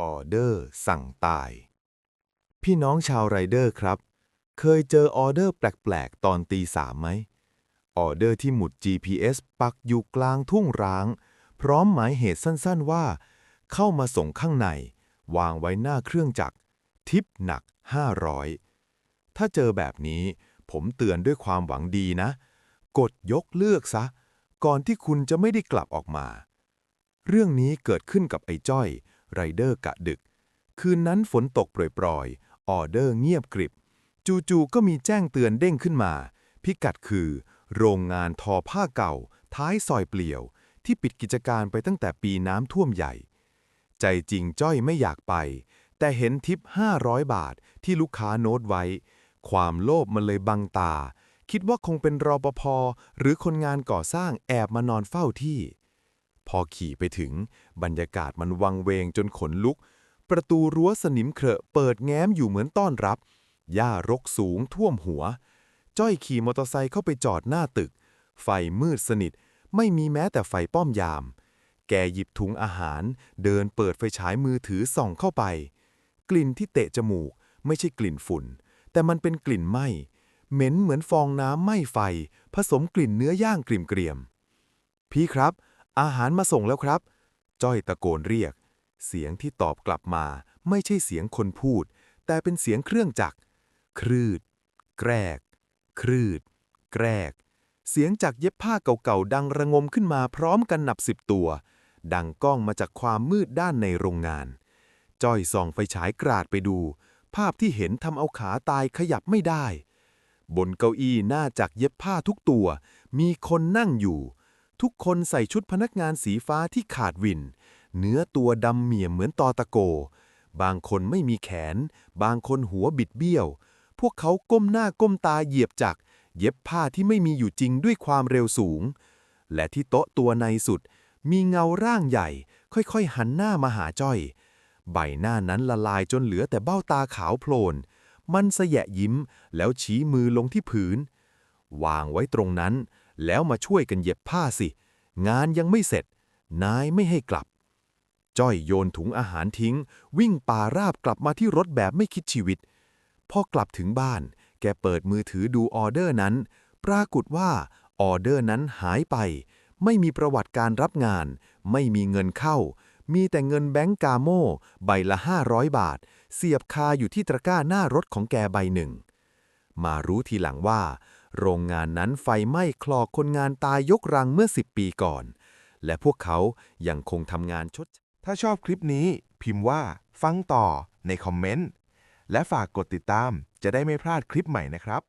ออเดอร์ สั่งตาย พี่น้องชาวไรเดอร์ครับ เคยเจอออเดอร์แปลกๆ ตอนตีสามไหม ออเดอร์ที่หมุด GPS ปักอยู่กลางทุ่งร้าง พร้อมหมายเหตุสั้นๆว่า เข้ามาส่งข้างใน วางไว้หน้าเครื่องจักร ทิปหนัก 500 ถ้าเจอแบบนี้ผมเตือนด้วยความหวังดีนะ กดยกเลือกซะ ก่อนที่คุณจะไม่ได้กลับออกมา เรื่องนี้เกิดขึ้นกับไอ้จ้อย ไรเดอร์กะดึก คืนนั้นฝนตกโปรยๆ ออเดอร์เงียบกริบ จู่ๆก็มีแจ้งเตือนเด้งขึ้นมา พิกัดคือ โรงงานทอผ้าเก่า ท้ายซอยเปลี่ยว ที่ปิดกิจการไปตั้งแต่ปีน้ำท่วมใหญ่ ใจจริงจ้อยไม่อยากไป แต่เห็นทิป 500 บาทที่ลูกค้าโน้ตไว้ ความโลภมันเลยบังตา คิดว่าคงเป็นรอปภหรือคนงานก่อสร้างแอบมานอนเฝ้าที่ พอขี่ไปถึง บรรยากาศมันวังเวงจนขนลุก ประตูรั้วสนิมเครอะเปิดแง้มอยู่เหมือนต้อนรับ หญ้ารกสูงท่วมหัว จ้อยขี่มอเตอร์ไซค์เข้าไปจอดหน้าตึก ไฟมืดสนิท ไม่มีแม้แต่ไฟป้อมยาม แกหยิบถุงอาหาร เดินเปิดไฟฉายมือถือส่องเข้าไป กลิ่นที่เตะจมูก ไม่ใช่กลิ่นฝุ่น แต่มันเป็นกลิ่นไหม้เหม็นเหมือนฟองน้ำไหม้ไฟ ผสมกลิ่นเนื้อย่างกลิ่มเกรียม พี่ครับ อาหารมาส่งแล้วครับ จ้อยตะโกนเรียก เสียงที่ตอบกลับมา ไม่ใช่เสียงคนพูด แต่เป็นเสียงเครื่องจักร ครืด แกรก ครืด แกรก เสียงจากเย็บผ้าเก่าๆดังระงมขึ้นมาพร้อมกันนับสิบตัว ดังก้องมาจากความมืดด้านในโรงงาน จ้อยส่องไฟฉายกราดไปดู ภาพที่เห็นทำเอาขาตายขยับไม่ได้ บนเก้าอี้หน้าจากเย็บผ้าทุกตัว มีคนนั่งอยู่ ทุกคนใส่ชุดพนักงานสีฟ้าที่ขาดวิน เนื้อตัวดำเหมี่ยมเหมือนตอตะโก บางคนไม่มีแขน บางคนหัวบิดเบี้ยว พวกเขาก้มหน้าก้มตาเหยียบจักรเย็บผ้าที่ไม่มีอยู่จริงด้วยความเร็วสูง และที่โต๊ะตัวในสุด มีเงาร่างใหญ่ ค่อยๆ หันหน้ามาหาจ้อย ใบหน้านั้นละลายจนเหลือแต่เบ้าตาขาวโพลน มันสยะยิ้มแล้วชี้มือลงที่ผืน วางไว้ตรงนั้น แล้วมาช่วยกันเย็บผ้าสิ งานยังไม่เสร็จ นายไม่ให้กลับ จ้อยโยนถุงอาหารทิ้ง วิ่งป่าราบกลับมาที่รถแบบไม่คิดชีวิต พอกลับถึงบ้าน แกเปิดมือถือดูออเดอร์นั้น ปรากฏว่าออเดอร์นั้นหายไป ไม่มีประวัติการรับงาน ไม่มีเงินเข้า มีแต่เงินแบงก์กาโม่ใบละ 500 บาท เสียบคาอยู่ที่ตะกร้าหน้ารถของแกใบหนึ่ง มารู้ทีหลังว่า โรงงานนั้นไฟไหม้คลอกคนงานตายยกรังเมื่อ 10 ปีก่อน และพวกเขายังคงทำงานชด ถ้าชอบคลิปนี้ พิมพ์ว่า ฟังต่อในคอมเมนต์ และฝากกดติดตามจะได้ไม่พลาดคลิปใหม่นะครับ